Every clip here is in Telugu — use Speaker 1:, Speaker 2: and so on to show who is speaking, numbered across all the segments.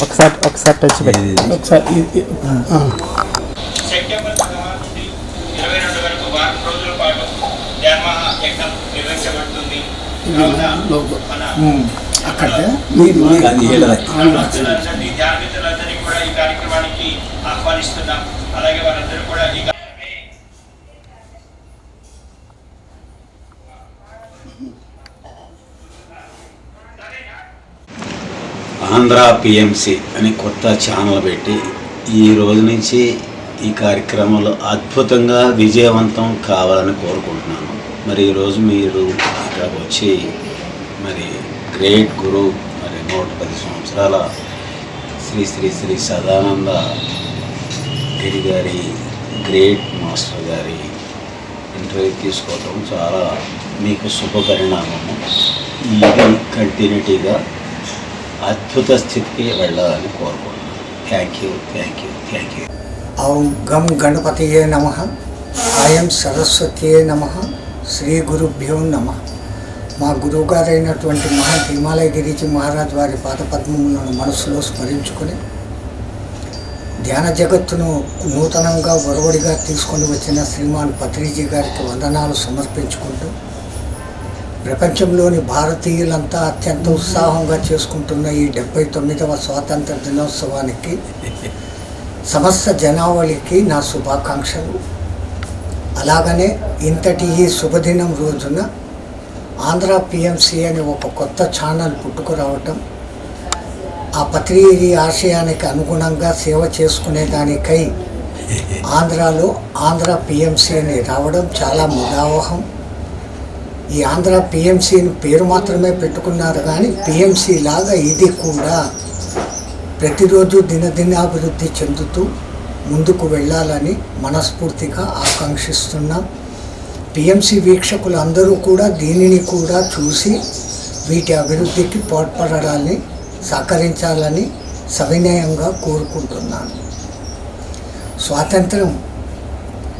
Speaker 1: ఒకసారి ఒకసారి టచ్ పెట్టి
Speaker 2: ఒకసారి ఇది- ఇది- ఆ.
Speaker 3: సెప్టెంబర్ పదహారు నుండి ఇరవై రెండు వరకు వారం రోజుల పాటు ధర్మహ యజ్ఞం నిర్వహించబడుతుంది కావున
Speaker 2: లోగో.
Speaker 3: మన
Speaker 2: ఉమ్. అక్కడే మీది మీది.
Speaker 4: అది ఏడలే.
Speaker 3: భక్తులందరినీ ధ్యాన మిత్రులందరినీ కూడా ఈ కార్యక్రమానికి ఆహ్వానిస్తున్నాం అలాగే వారందరూ కూడా ఈ కా-
Speaker 4: ఆంధ్ర పిఎంసి అని కొత్త ఛానల్ పెట్టి ఈ రోజు నుంచి ఈ కార్యక్రమాలు అద్భుతంగా విజయవంతం కావాలని కోరుకుంటున్నాను. మరి ఈరోజు మీరు ఇక్కడికి వచ్చి మరి గ్రేట్ గురు మరి నూట పది సంవత్సరాల శ్రీ శ్రీ శ్రీ సదానంద గిరి గారి గ్రేట్ మాస్టర్ గారి ఇంటర్వ్యూ తీసుకోవటం చాలా మీకు శుభ పరిణామము. ఇది కంటిన్యూటీగా అద్భుత స్థితికి వెళ్ళాలని కోరుకుంటున్నాను. Thank you thank you thank you
Speaker 5: ఔం గం గణపతియే నమ. ఆయం సరస్వతియే నమ. శ్రీ గురుభ్యో నమ. మా గురువుగారైనటువంటి మహా హిమాలయ గిరిజీ మహారాజ్ వారి పాదపద్మములను మనసులో స్మరించుకొని ధ్యాన జగత్తును నూతనంగా ఒరవడిగా తీసుకొని వచ్చిన శ్రీమాన్ పత్రిజీ గారికి వందనాలు సమర్పించుకుంటూ ప్రపంచంలోని భారతీయులంతా అత్యంత ఉత్సాహంగా చేసుకుంటున్న ఈ డెబ్బై తొమ్మిదవ స్వాతంత్ర దినోత్సవానికి సమస్త జనావళికి నా శుభాకాంక్షలు. అలాగనే ఇంతటి ఈ శుభదినం రోజున ఆంధ్ర పిఎంసి అనే ఒక కొత్త ఛానల్ పుట్టుకురావటం ఆ పత్రిక ఆశయానికి అనుగుణంగా సేవ చేసుకునే దానికై ఆంధ్రాలో ఆంధ్ర పిఎంసీ అని రావడం చాలా ముదావహం. ఈ ఆంధ్ర పిఎంసీని పేరు మాత్రమే పెట్టుకున్నారు కానీ పిఎంసీ లాగా ఇది కూడా ప్రతిరోజు దినదినాభివృద్ధి చెందుతూ ముందుకు వెళ్ళాలని మనస్ఫూర్తిగా ఆకాంక్షిస్తున్నాం. పిఎంసి వీక్షకులు అందరూ కూడా దీనిని కూడా చూసి వీటి అభివృద్ధికి తోడ్పడడాన్ని సహకరించాలని సవినయంగా కోరుకుంటున్నాను. స్వాతంత్రం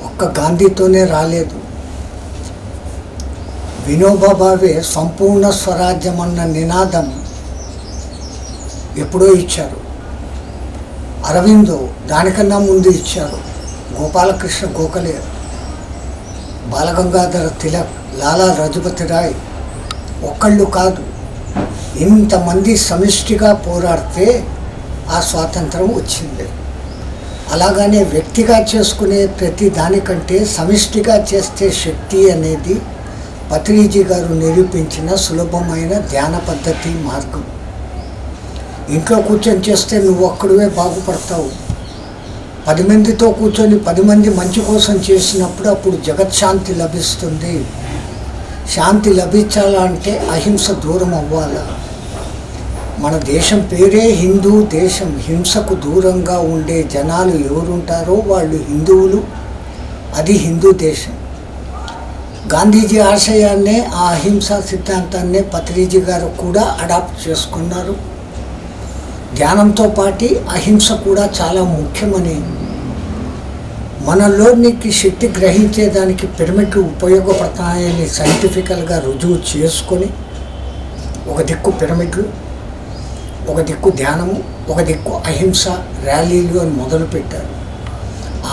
Speaker 5: ఒక్క గాంధీతోనే రాలేదు. వినోబా భావే సంపూర్ణ స్వరాజ్యం అన్న నినాదం ఎప్పుడో ఇచ్చారు. అరవిందో దానికన్నా ముందు ఇచ్చారు. గోపాలకృష్ణ గోఖలే బాలగంగాధర తిలక్ లాలా రజపతి రాయ్ ఒక్కళ్ళు కాదు. ఇంతమంది సమిష్టిగా పోరాడితే ఆ స్వాతంత్రం వచ్చింది. అలాగనే వ్యక్తిగా చేసుకునే ప్రతి దానికంటే సమిష్టిగా చేస్తే శక్తి అనేది పత్రిజీ గారు నిరూపించిన సులభమైన ధ్యాన పద్ధతి మార్గం. ఇంట్లో కూర్చొని చేస్తే నువ్వు ఒక్కడివే బాగుపడతావు. పది మందితో కూర్చొని పది మంది మంచి కోసం చేసినప్పుడు అప్పుడు జగత్శాంతి లభిస్తుంది. శాంతి లభించాలంటే అహింస దూరం అవ్వాలి? మన దేశం పేరే హిందూ దేశం. హింసకు దూరంగా ఉండే జనాలు ఎవరుంటారో వాళ్ళు హిందువులు. అది హిందూ దేశం. గాంధీజీ ఆశయాన్ని ఆ అహింసా సిద్ధాంతాన్నే పత్రిజీ గారు కూడా అడాప్ట్ చేసుకున్నారు. ధ్యానంతో పాటు అహింస కూడా చాలా ముఖ్యమని మనలోనికి శక్తి గ్రహించేదానికి పిరమిడ్లు ఉపయోగపడతాయని సైంటిఫికల్గా రుజువు చేసుకొని ఒక దిక్కు పిరమిడ్లు ఒక దిక్కు ధ్యానము ఒక దిక్కు అహింస ర్యాలీలు అని మొదలుపెట్టారు.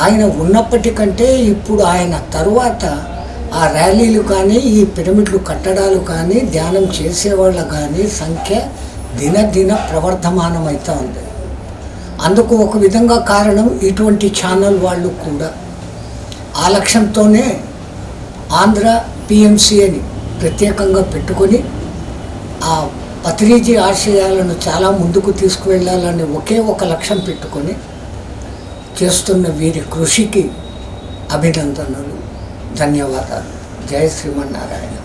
Speaker 5: ఆయన ఉన్నప్పటికంటే ఇప్పుడు ఆయన తరువాత ఆ ర్యాలీలు కానీ ఈ పిరమిడ్లు కట్టడాలు కానీ ధ్యానం చేసేవాళ్ళ కానీ సంఖ్య దినదిన ప్రవర్ధమానం అయితే ఉంది. అందుకు ఒక విధంగా కారణం ఇటువంటి ఛానల్ వాళ్ళు కూడా. ఆ లక్ష్యంతోనే ఆంధ్ర పిఎంసి అని ప్రత్యేకంగా పెట్టుకొని ఆ పత్రిజీ ఆశయాలను చాలా ముందుకు తీసుకువెళ్ళాలని ఒకే ఒక లక్ష్యం పెట్టుకొని చేస్తున్న వీరి కృషికి అభినందనలు. ధన్యవాదాలు. जय श्रीमन नारायण